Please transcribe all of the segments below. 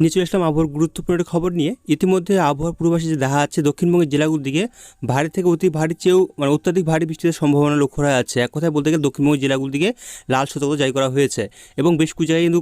নিয়ে চলে আসলাম আবহাওয়ার গুরুত্বপূর্ণ একটা খবর নিয়ে। ইতিমধ্যে আবহাওয়ার পূর্বাভাসে যে দেখা যাচ্ছে, দক্ষিণবঙ্গের জেলাগুলোর দিকে ভারী থেকে অতি ভারী চেয়েও মানে অত্যাধিক ভারী বৃষ্টির সম্ভাবনা লক্ষ্য করা যাচ্ছে। এক কথায় বলতে গেলে দক্ষিণবঙ্গের জেলাগুলোর দিকে লাল সতর্কতা জারি করা হয়েছে এবং বেশ কিছু জায়গায় কিন্তু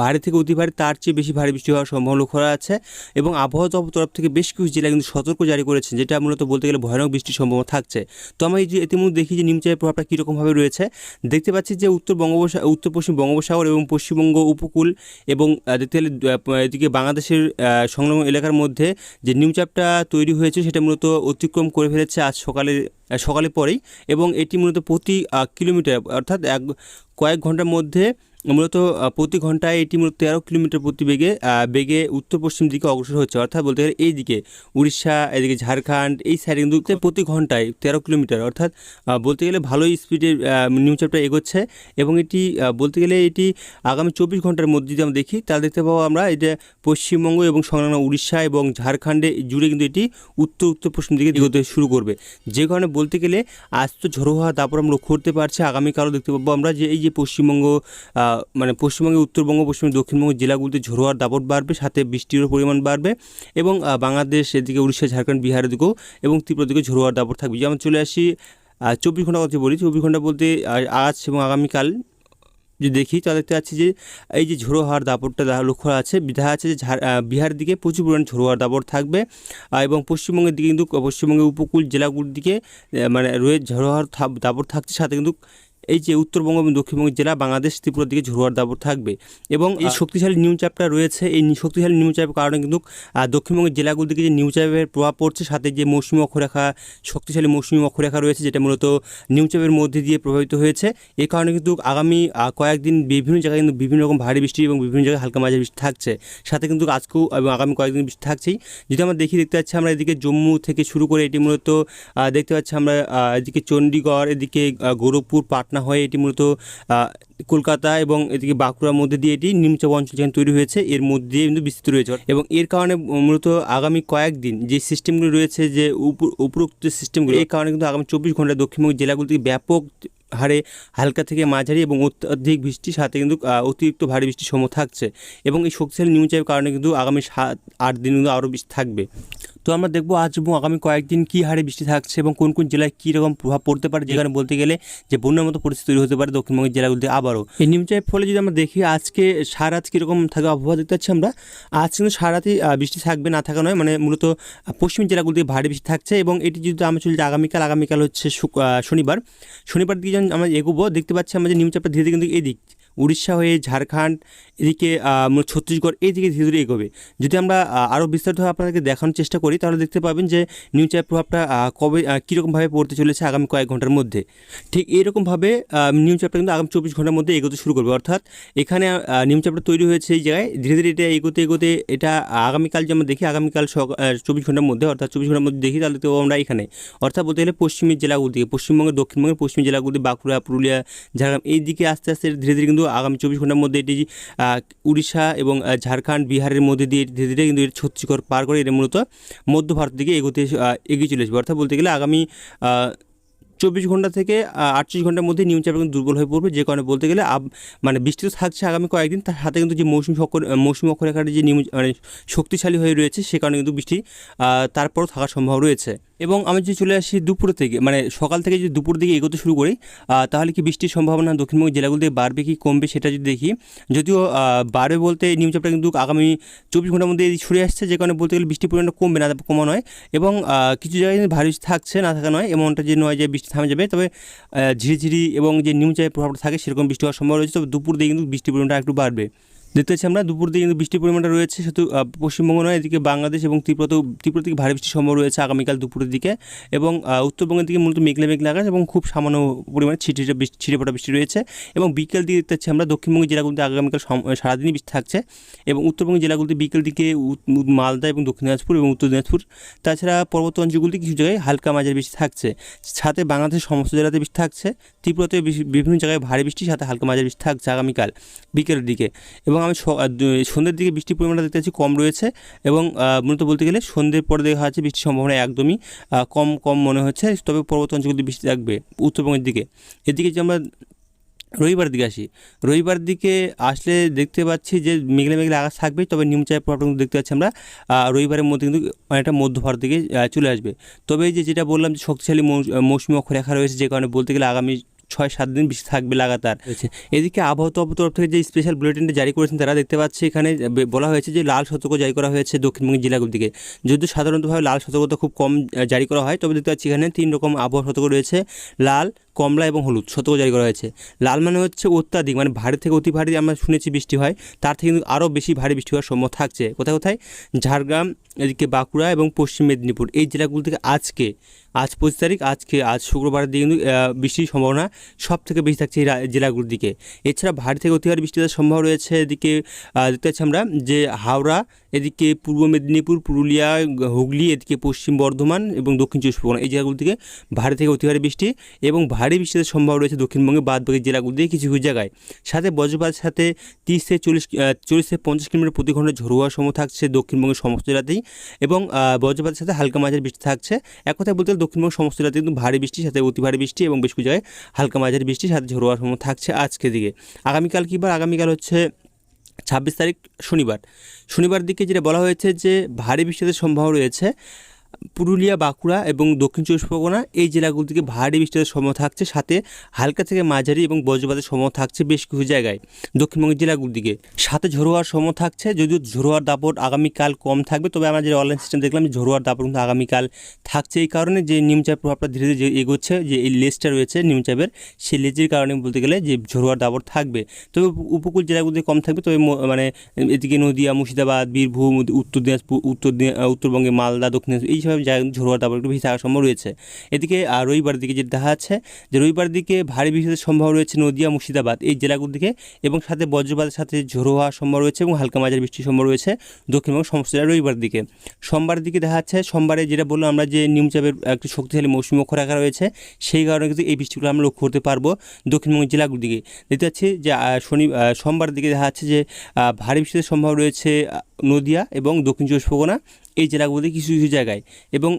ভারী থেকে অতি ভারী, তার চেয়ে বেশি ভারী বৃষ্টি হওয়ার সম্ভাবনা লক্ষ্য করা যাচ্ছে এবং আবহাওয়া দপ্তর তরফ থেকে বেশ কিছু জেলায় কিন্তু সতর্ক জারি করেছেন যেটা মূলত বলতে গেলে ভয়ানক বৃষ্টির সম্ভাবনা থাকছে। তো এই যে ইতিমধ্যে দেখি যে নিমচায়ের প্রভাবটা কীরকমভাবে রয়েছে, দেখতে পাচ্ছি যে উত্তর বঙ্গোপসাগর উত্তর পশ্চিম বঙ্গোপসাগর এবং পশ্চিমবঙ্গ উপকূল এবং দেখতে গেলে এদিকে বাংলাদেশের সংলগ্ন এলাকার মধ্যে যে নিউচাপটা তৈরি হয়েছে সেটা মূলত অতিক্রম করে ফেলেছে আজ সকালে আহ, সকালে পরেই এবং এটি মূলত প্রতি কিলোমিটার অর্থাৎ এক কয়েক ঘণ্টার মধ্যে মূলত প্রতি ঘন্টায় এটি মূলত তেরো কিলোমিটার প্রতি বেগে বেগে উত্তর পশ্চিম দিকে অগ্রসর হচ্ছে। অর্থাৎ বলতে গেলে এই দিকে উড়িষ্যা এদিকে ঝাড়খণ্ড এই সাইডে কিন্তু প্রতি ঘন্টায় তেরো কিলোমিটার। অর্থাৎ বলতে গেলে ভালোই স্পিডে নিউচাপটা এগোচ্ছে এবং এটি বলতে গেলে এটি আগামী চব্বিশ ঘণ্টার মধ্যে যদি আমরা দেখি তাহলে দেখতে পাবো আমরা এটা পশ্চিমবঙ্গ এবং সংলগ্ন উড়িষ্যা এবং ঝাড়খণ্ডে জুড়ে কিন্তু এটি উত্তর উত্তর পশ্চিম দিকে এগোতে শুরু করবে। যে কারণে বলতে গেলে আজ তো ঝোড়ো হওয়া তারপর আমরা লক্ষ্য করতে পারছি আগামীকালও দেখতে পাবো আমরা যে এই যে পশ্চিমবঙ্গ মানে পশ্চিমবঙ্গে, উত্তরবঙ্গ পশ্চিম দক্ষিণবঙ্গ জেলাগুলিতে ঝোড়ো হওয়ার দাপট বাড়বে, সাথে বৃষ্টিরও পরিমাণ বাড়বে এবং বাংলাদেশ এদিকে উড়িষ্যা, ঝাড়খণ্ড, বিহারের দিকেও এবং ত্রিপুরা দিকে ঝোড়ো হওয়ার দাপট থাকবে। যেমন চলে আসি চব্বিশ ঘণ্টা কথা বলি। চব্বিশ ঘণ্টা বলতে আজ এবং আগামীকাল যদি দেখি, তাহলে দেখতে পাচ্ছি যে এই যে ঝোড়ো হওয়ার দাপটটা লক্ষ্য আছে দেখা যাচ্ছে যে বিহারের দিকে প্রচুর পরিমাণে ঝোড়ো হওয়ার দাপট থাকবে এবং পশ্চিমবঙ্গের দিকে কিন্তু, পশ্চিমবঙ্গের উপকূল জেলাগুলির দিকে মানে রয়ে ঝোড়ো হওয়ার দাপট থাকছে, সাথে কিন্তু এই যে উত্তরবঙ্গ এবং দক্ষিণবঙ্গ জেলা বাংলাদেশ ত্রিপুরার দিকে ঝোড়ো হওয়ার দাপট থাকবে এবং এই শক্তিশালী নিউচাপটা রয়েছে এই শক্তিশালী নিউচাপের কারণে কিন্তু দক্ষিণবঙ্গের জেলাগুলির দিকে যে নিউচাপের প্রভাব পড়ছে সাথে যে মৌসুমী অক্ষরেখা শক্তিশালী মৌসুমী অক্ষরেখা রয়েছে যেটা মূলত নিউচাপের মধ্যে দিয়ে প্রভাবিত হয়েছে। এই কারণে কিন্তু আগামী কয়েকদিন বিভিন্ন জায়গায় কিন্তু বিভিন্ন রকম ভারী বৃষ্টি এবং বিভিন্ন জায়গায় হালকা মাঝারি বৃষ্টি থাকছে। সাথে কিন্তু আজকেও এবং আগামী কয়েকদিন বৃষ্টি থাকছেই। যদি আমরা দেখি দেখতে পাচ্ছি আমরা এদিকে জম্মু থেকে শুরু করে এটি মূলত দেখতে পাচ্ছি আমরা এদিকে চণ্ডীগড় এদিকে গোরখপুর পাটনা হয়ে এটি মূলত কলকাতা এবং এদিকে বাঁকুড়ার মধ্যে দিয়ে এটি নিম্নচাপ অঞ্চল যেখানে তৈরি হয়েছে, এর মধ্যে দিয়ে কিন্তু বিস্তৃত রয়েছে। এবং এর কারণে মূলত আগামী কয়েকদিন যে সিস্টেমগুলো রয়েছে, যে উপ- উপরোক্ত যে সিস্টেমগুলো এই কারণে কিন্তু আগামী চব্বিশ ঘন্টায় দক্ষিণবঙ্গের জেলাগুলো থেকে ব্যাপক হারে হালকা থেকে মাঝারি এবং অত্যাধিক বৃষ্টির সাথে কিন্তু অতিরিক্ত ভারী বৃষ্টির সময় থাকছে। এবং এই শক্তিশালী নিউচাপের কারণে কিন্তু আগামী সাত, আট দিন কিন্তু আরও বৃষ্টি থাকবে। তো আমরা দেখব আজ এবং আগামী কয়েকদিন কী হারে বৃষ্টি থাকছে এবং কোন কোন জেলায় কী রকম প্রভাব পড়তে পারে, যেখানে বলতে গেলে যে বন্যার মতো পরিস্থিতি তৈরি হতে পারে দক্ষিণবঙ্গের জেলাগুলিতে আবারও। এই নিউচাপের ফলে যদি আমরা দেখি আজকে সারা রাত কীরকম থাকে আবহাওয়া দেখতে পাচ্ছি আমরা, আজ কিন্তু সারা রাতই বৃষ্টি থাকবে, না থাকা নয় মানে মূলত পশ্চিম জেলাগুলিতে ভারী বৃষ্টি থাকছে এবং এটি যদি আমরা চলি যে আগামীকাল আগামীকাল হচ্ছে শনিবার। শনিবার দিকে যখন আমরা এগোবো, দেখতে পাচ্ছি আমরা যে নিউচাপটা ধীরে ধীরে কিন্তু এদিক উড়িষ্যা হয়ে ঝাড়খণ্ড, এদিকে ছত্তিশগড় এই দিকে ধীরে ধীরে এগোবে। যদি আমরা আরও বিস্তারিতভাবে আপনাদেরকে দেখানোর চেষ্টা করি, তাহলে দেখতে পাবেন যে নিউচাপের প্রভাবটা কবে কীরকমভাবে পড়তে চলেছে আগামী কয়েক ঘণ্টার মধ্যে। ঠিক এইরকমভাবে নিউচাপটা কিন্তু আগামী চব্বিশ ঘণ্টার মধ্যে এগোতে শুরু করবে। অর্থাৎ এখানে নিউচাপটা তৈরি হয়েছে এই জায়গায়। ধীরে ধীরে এটা এগোতে এগোতে এটা আগামীকাল যে আমরা দেখি, আগামীকাল চব্বিশ ঘণ্টার মধ্যে, অর্থাৎ চব্বিশ ঘণ্টার মধ্যে দেখি, তাহলে তো আমরা এখানে। অর্থাৎ বলতে গেলে পশ্চিমের জেলাগুলো দিকে, পশ্চিমবঙ্গের, দক্ষিণবঙ্গের পশ্চিম জেলাগুলো বাঁকুড়া, পুরুলিয়া, ঝাড়গ্রাম এই দিকে আস্তে আস্তে ধীরে ধীরে কিন্তু আগামী চব্বিশ ঘণ্টার মধ্যে এটি উড়িষ্যা এবং ঝাড়খণ্ড, বিহারের মধ্যে দিয়ে ধীরে ধীরে কিন্তু এটি ছত্তিশগড় পার করে এটা মূলত মধ্য ভারত দিকে এগোতে এগিয়ে চলে আসবে অর্থাৎ বলতে গেলে আগামী চব্বিশ ঘণ্টা থেকে আটচল্লিশ ঘণ্টার মধ্যে নিউচাপ কিন্তু দুর্বল হয়ে পড়বে। যে কারণে বলতে গেলে মানে বৃষ্টি তো থাকছে আগামী কয়েকদিন, তার সাথে কিন্তু যে মৌসুমি অক্ষর মৌসুমি অক্ষরেখার যে নিউ মানে শক্তিশালী হয়ে রয়েছে, সে কারণে কিন্তু বৃষ্টি তারপরও থাকার সম্ভব রয়েছে। এবং আমি যদি চলে আসি দুপুর থেকে মানে সকাল থেকে যদি দুপুর দিকে এগোতে শুরু করি তাহলে কি বৃষ্টির সম্ভাবনা দক্ষিণবঙ্গের জেলাগুলোতে বাড়বে কি কমবে সেটা যদি দেখি, যদিও বাড়বে বলতে নিউচাপটা কিন্তু আগামী চব্বিশ ঘণ্টার মধ্যে সরে আসছে, যে কারণে বলতে গেলে বৃষ্টির পরিমাণটা কমবে না, কমা নয়। এবং কিছু জায়গায় কিন্তু ভারী থাকছে, না থাকা নয়, এমনটা যে নয় যে বৃষ্টি থামে যাবে। তবে ঝিরিঝিরি এবং যে নিউচাপের প্রভাবটা থাকে, সেরকম বৃষ্টি হওয়ার সম্ভাবনা রয়েছে। তবে দুপুর দিয়ে কিন্তু বৃষ্টির পরিমাণটা একটু বাড়বে। দেখতে পাচ্ছি আমরা, দুপুর দিকে কিন্তু বৃষ্টির পরিমাণটা রয়েছে শুধু পশ্চিমবঙ্গ নয়, এদিকে বাংলাদেশ এবং ত্রিপুরাতেও, ত্রিপুরা থেকে ভারী বৃষ্টির সম্ভব রয়েছে আগামীকাল দুপুরের দিকে এবং উত্তরবঙ্গের দিকে মূলত মেঘলা মেঘলা আকাশ এবং খুব সামান্য পরিমাণে ছিটে বৃষ্টি, ছিটে পড়া বৃষ্টি রয়েছে এবং বিকেল দিকে দেখতে পাচ্ছি আমরা দক্ষিণবঙ্গের জেলাগুলিতে আগামীকাল সারাদিনই বৃষ্টি থাকছে এবং উত্তরবঙ্গের জেলাগুলিতে বিকেল দিকে মালদা এবং দক্ষিণ দিনাজপুর এবং উত্তর দিনাজপুর, তাছাড়া পর্বত অঞ্চলগুলিতে কিছু জায়গায় হালকা মাঝারি বৃষ্টি থাকছে, সাথে বাংলাদেশের সমস্ত জেলাতে বৃষ্টি থাকছে বেশি- বিভিন্ন জায়গায় ভারী বৃষ্টি, সাথে হালকা মাঝারি বৃষ্টি থাকছে আগামীকাল বিকেলের দিকে এবং আমি স- সন্ধ্যের দিকে বৃষ্টির পরিমাণটা দেখতে পাচ্ছি কম রয়েছে এবং মূলত বলতে গেলে সন্ধ্যের পরে দেখা যাচ্ছে বৃষ্টির সম্ভাবনা একদমই কম কম মনে হচ্ছে। তবে পর্বত অঞ্চলগুলিতে বৃষ্টি থাকবে উত্তরবঙ্গের দিকে। এদিকে যে আমরা রবিবার দিকে আসি, রবিবার দিকে আসলে দেখতে পাচ্ছি যে মেঘলে মেঘলে আকাশ থাকবে, তবে নিম্নচাপের প্রভাবটা কিন্তু দেখতে পাচ্ছি আমরা রবিবারের মধ্যে কিন্তু অনেকটা মধ্য ভারত দিকে চলে আসবে। তবে এই যে যেটা বললাম যে শক্তিশালী মৌস- মৌসুমি অক্ষরেখা রয়েছে, যে কারণে বলতে গেলে আগামী ছয় সাত দিন বেশি থাকবে লাগাতার। এদিকে আবহাওয়া দপ্তর তরফ থেকে যে স্পেশাল বুলেটিনটা জারি করেছেন তারা দেখতে পাচ্ছে এখানে বলা হয়েছে যে লাল সতর্ক জারি করা হয়েছে দক্ষিণবঙ্গের জেলাগুলো দিকে। যদিও সাধারণতভাবে লাল সতর্কতা খুব কম জারি করা হয়, তবে দেখতে পাচ্ছি এখানে তিন রকম আবহাওয়া সতর্ক রয়েছে। লাল কমলা এবং হলুদ সতর্ক জারি করা হয়েছে। লাল মানে হচ্ছে অত্যাধিক মানে ভারী থেকে অতি ভারী আমরা শুনেছি বৃষ্টি হয়, তার থেকে কিন্তু আরও বেশি ভারী বৃষ্টি হওয়ার সম্ভব থাকছে। কোথায় কোথায়? ঝাড়গ্রাম, এদিকে বাঁকুড়া এবং পশ্চিম মেদিনীপুর। এই জেলাগুলো থেকে আজকে, আজ পঁচিশ তারিখ, আজকে, আজ শুক্রবারের দিকে কিন্তু বৃষ্টির সম্ভাবনা সব থেকে বেশি থাকছে এই জেলাগুলোর দিকে। এছাড়া ভারী থেকে অতি ভারী বৃষ্টি হওয়ার সম্ভব রয়েছে এদিকে দেখতে পাচ্ছি আমরা যে হাওড়া, এদিকে পূর্ব মেদিনীপুর, পুরুলিয়া হুগলি, এদিকে পশ্চিম বর্ধমান এবং দক্ষিণ চব্বিশ পরগনা। এই জেলাগুলো থেকে ভারী থেকে অতি ভারী বৃষ্টি এবং ভারী বৃষ্টির সম্ভব রয়েছে দক্ষিণবঙ্গে বাদ বাকি জেলাগুলো দিয়ে কিছু কিছু জায়গায়। সাথে বজ্রপাতের সাথে তিরিশ থেকে চল্লিশ চল্লিশ থেকে পঞ্চাশ কিলোমিটার প্রতি ঘণ্টা ঝোড়ো হওয়ার সময় থাকছে দক্ষিণবঙ্গের সমস্ত জেলাতেই এবং বজ্রপাতের সাথে হালকা মাঝারি বৃষ্টি থাকছে। এক কথায় বলতে গেলে দক্ষিণবঙ্গের সমস্ত জেলাতে কিন্তু ভারী বৃষ্টির সাথে অতি ভারী বৃষ্টি এবং বেশ কিছু জায়গায় হালকা মাঝারি বৃষ্টির সাথে ঝোড়ো হওয়ার সময় থাকছে আজকে দিকে। আগামীকাল কী বার? আগামীকাল হচ্ছে ছাব্বিশ তারিখ শনিবার। শনিবার দিকে যেটা বলা হয়েছে যে ভারী বৃষ্টিতে সম্ভাবনা রয়েছে পুরুলিয়া, বাঁকুড়া এবং দক্ষিণ চব্বিশ পরগনা এই জেলাগুলো থেকে ভারী বৃষ্টির সম্ভাবনা থাকছে। সাথে হালকা থেকে মাঝারি এবং বজ্রপাতের সম্ভাবনা থাকছে বেশ কিছু জায়গায়। দক্ষিণবঙ্গের জেলাগুলোর দিকে সাথে ঝোড়োয়ার সম্ভাবনা থাকছে। যদিও ঝোড়োয়ার দাপট আগামীকাল কম থাকবে, তবে আমরা যে অনলাইন সিস্টেম দেখলাম, যে ঝোড়োয়ার দাপট কিন্তু আগামীকাল থাকছে। এই কারণে যে নিমচাপ প্রভাবটা ধীরে ধীরে এগোচ্ছে, যে এই লেজটা রয়েছে নিমচাপের সেই লেজের কারণে বলতে গেলে যে ঝোড়োয়ার দাপট থাকবে। তবে উপ- উপকূল জেলাগুলোতে কম থাকবে, তবে মানে এদিকে নদিয়া, মুর্শিদাবাদ, বীরভূম, উত্তর দিনাজপুর, উত্তর উত্তরবঙ্গে, মালদা, দক্ষিণ দিনাজপুর জায়গায় কিন্তু ঝোড়োয়ার একটু বেশি থাকার সম্ভব রয়েছে। এদিকে রবিবার দিকে যেটা দেখা যাচ্ছে, যে রবিবার দিকে ভারী বৃষ্টির সম্ভব রয়েছে নদিয়া, মুর্শিদাবাদ, এই জেলাগুলোর দিকে এবং সাথে বজ্রপাতের সাথে ঝোড়ো হওয়ার সম্ভব রয়েছে এবং হালকা মাঝারি বৃষ্টির সম্ভব রয়েছে দক্ষিণবঙ্গ সমস্ত জেলায় রবিবার দিকে। সোমবার দিকে দেখা যাচ্ছে, সোমবারে যেটা বললাম আমরা যে নিমচাপের একটি শক্তিশালী মৌসুমি অক্ষরেখা রয়েছে, সেই কারণে কিন্তু এই বৃষ্টিগুলো আমরা লক্ষ্য করতে পারব দক্ষিণবঙ্গের জেলাগুলোর দিকে। দেখতে পাচ্ছি যে শনি সোমবার দিকে দেখা যাচ্ছে যে ভারী বৃষ্টির সম্ভব রয়েছে নদিয়া এবং দক্ষিণ চব্বিশ পরগনা, এই জেলাগুলোতে কিছু কিছু জায়গায়। এবং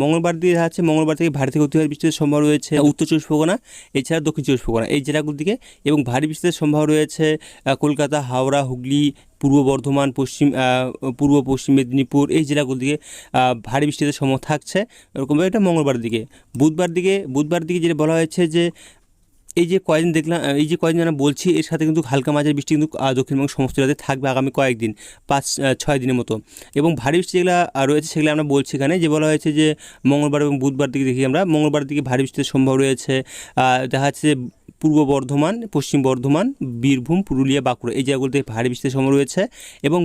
মঙ্গলবার দিয়ে দেখা মঙ্গলবার থেকে ভারী থেকে অতি ভারী বৃষ্টির সম্ভব রয়েছে উত্তর চব্বিশ পরগনা, এছাড়া দক্ষিণ চব্বিশ পরগনা। এই জেলাগুলোর দিকে এবং ভারী বৃষ্টির সম্ভব রয়েছে কলকাতা, হাওড়া, হুগলি, পূর্ব বর্ধমান, পশ্চিম পূর্ব পশ্চিম মেদিনীপুর, এই জেলাগুলোর দিকে ভারী বৃষ্টিতে সম্ভব থাকছে। এরকম এটা মঙ্গলবার দিকে। বুধবার দিকে বুধবার দিকে যেটা বলা হয়েছে যে এই যে কয়েকদিন দেখলাম এই যে কয়েকদিন আমরা বলছি, এর সাথে কিন্তু হালকা মাঝারি বৃষ্টি কিন্তু দক্ষিণবঙ্গ সমস্ত জেলাতে থাকবে আগামী কয়েকদিন, পাঁচ ছয় দিনের মতো। এবং ভারী বৃষ্টি যেগুলো রয়েছে সেগুলো আমরা বলছি এখানে, যে বলা হয়েছে যে মঙ্গলবার এবং বুধবার দিকে দেখি আমরা, মঙ্গলবার দিকে ভারী বৃষ্টির সম্ভব রয়েছে দেখা যাচ্ছে পূর্ব বর্ধমান, পশ্চিম বর্ধমান, বীরভূম, পুরুলিয়া, বাঁকুড়া, এই জায়গাগুলোতে ভারী বৃষ্টির সম্ভব রয়েছে এবং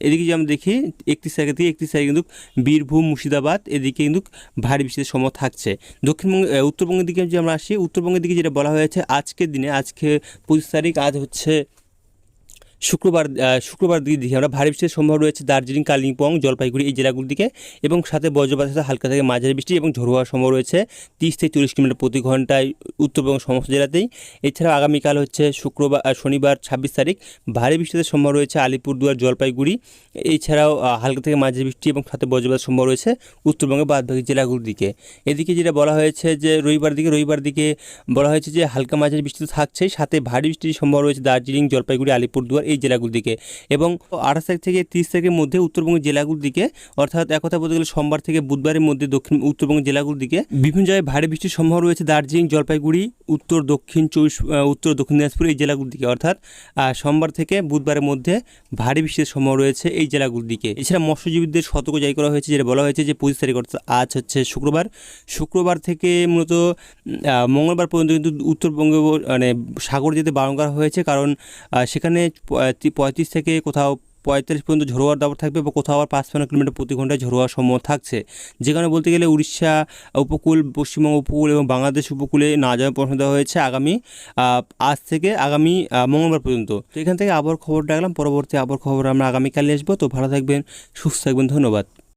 এদিকে যদি আমরা দেখি একত্রিশ তারিখ থেকে একত্রিশ তারিখ কিন্তু বীরভূম, মুর্শিদাবাদ, এদিকে কিন্তু ভারী বৃষ্টির সময় থাকছে। দক্ষিণবঙ্গে উত্তরবঙ্গের দিকে যদি আমরা আসি, উত্তরবঙ্গের দিকে যেটা বলা হয়েছে, আজকের দিনে, আজকে পঁচিশ তারিখ, আজ হচ্ছে শুক্রবার শুক্রবার দিকে দেখি আমরা ভারী বৃষ্টির সম্ভব রয়েছে দার্জিলিং, কালিম্পং, জলপাইগুড়ি এই জেলাগুলোর দিকে এবং সাথে বজ্রপাতের সাথে হালকা থেকে মাঝারি বৃষ্টি এবং ঝোড়ো হওয়ার সম্ভব রয়েছে তিরিশ থেকে চল্লিশ কিলোমিটার প্রতি ঘন্টায় উত্তরবঙ্গ সমস্ত জেলাতেই। এছাড়াও আগামীকাল হচ্ছে শুক্রবার শনিবার ছাব্বিশ তারিখ ভারী বৃষ্টিতে সম্ভব রয়েছে আলিপুরদুয়ার, জলপাইগুড়ি। এছাড়াও হালকা থেকে মাঝারি বৃষ্টি এবং সাথে বজ্রপাত সম্ভব রয়েছে উত্তরবঙ্গের বাদবাকি জেলাগুলোর দিকে। এদিকে যেটা বলা হয়েছে যে রবিবার দিকে রবিবার দিকে বলা হয়েছে যে হালকা মাঝারি বৃষ্টি তো থাকছেই, সাথে ভারী বৃষ্টির সম্ভব রয়েছে দার্জিলিং, জলপাইগুড়ি, আলিপুরদুয়ার এই জেলাগুলোর দিকে। এবং আঠাশ তারিখ থেকে তিরিশ তারিখের মধ্যে উত্তরবঙ্গের জেলাগুলোর দিকে, অর্থাৎ এক কথা বলতে গেলে সোমবার থেকে বুধবারের মধ্যে দক্ষিণ, উত্তরবঙ্গের জেলাগুলোর দিকে বিভিন্ন জায়গায় ভারী বৃষ্টির সম্ভব রয়েছে। দার্জিলিং, জলপাইগুড়ি, উত্তর দক্ষিণ চব্বিশ উত্তর দক্ষিণ দিনাজপুর এই জেলাগুলোর দিকে। অর্থাৎ সোমবার থেকে বুধবারের মধ্যে ভারী বৃষ্টির সম্ভব রয়েছে এই জেলাগুলোর দিকে। এছাড়া মৎস্যজীবীদের সতর্ক জারি করা হয়েছে, যেটা বলা হয়েছে যে পঁচিশ তারিখ, অর্থাৎ আজ হচ্ছে শুক্রবার। শুক্রবার থেকে মূলত মঙ্গলবার পর্যন্ত কিন্তু উত্তরবঙ্গে মানে সাগর যেতে বারণ করা হয়েছে, কারণ সেখানে পঁয়ত্রিশ- থেকে কোথাও পঁয়তাল্লিশ পর্যন্ত ঝরোয়ার দাবর থাকবে বা কোথাও আবার পাঁচ পনেরো কিলোমিটার প্রতি ঘন্টায় ঝোড়োয়ার সম্ভব থাকছে। যেখানে বলতে গেলে উড়িষ্যা উপকূল, পশ্চিমবঙ্গ উপকূল এবং বাংলাদেশ উপকূলে না যাওয়ার পরামর্শ দেওয়া হয়েছে আগামী আজ থেকে আগামী মঙ্গলবার পর্যন্ত। তো এখান থেকে আবার খবর ডাকলাম পরবর্তী আবার খবর আমরা আগামীকালে আসব। তো ভালো থাকবেন, সুস্থ থাকবেন, ধন্যবাদ।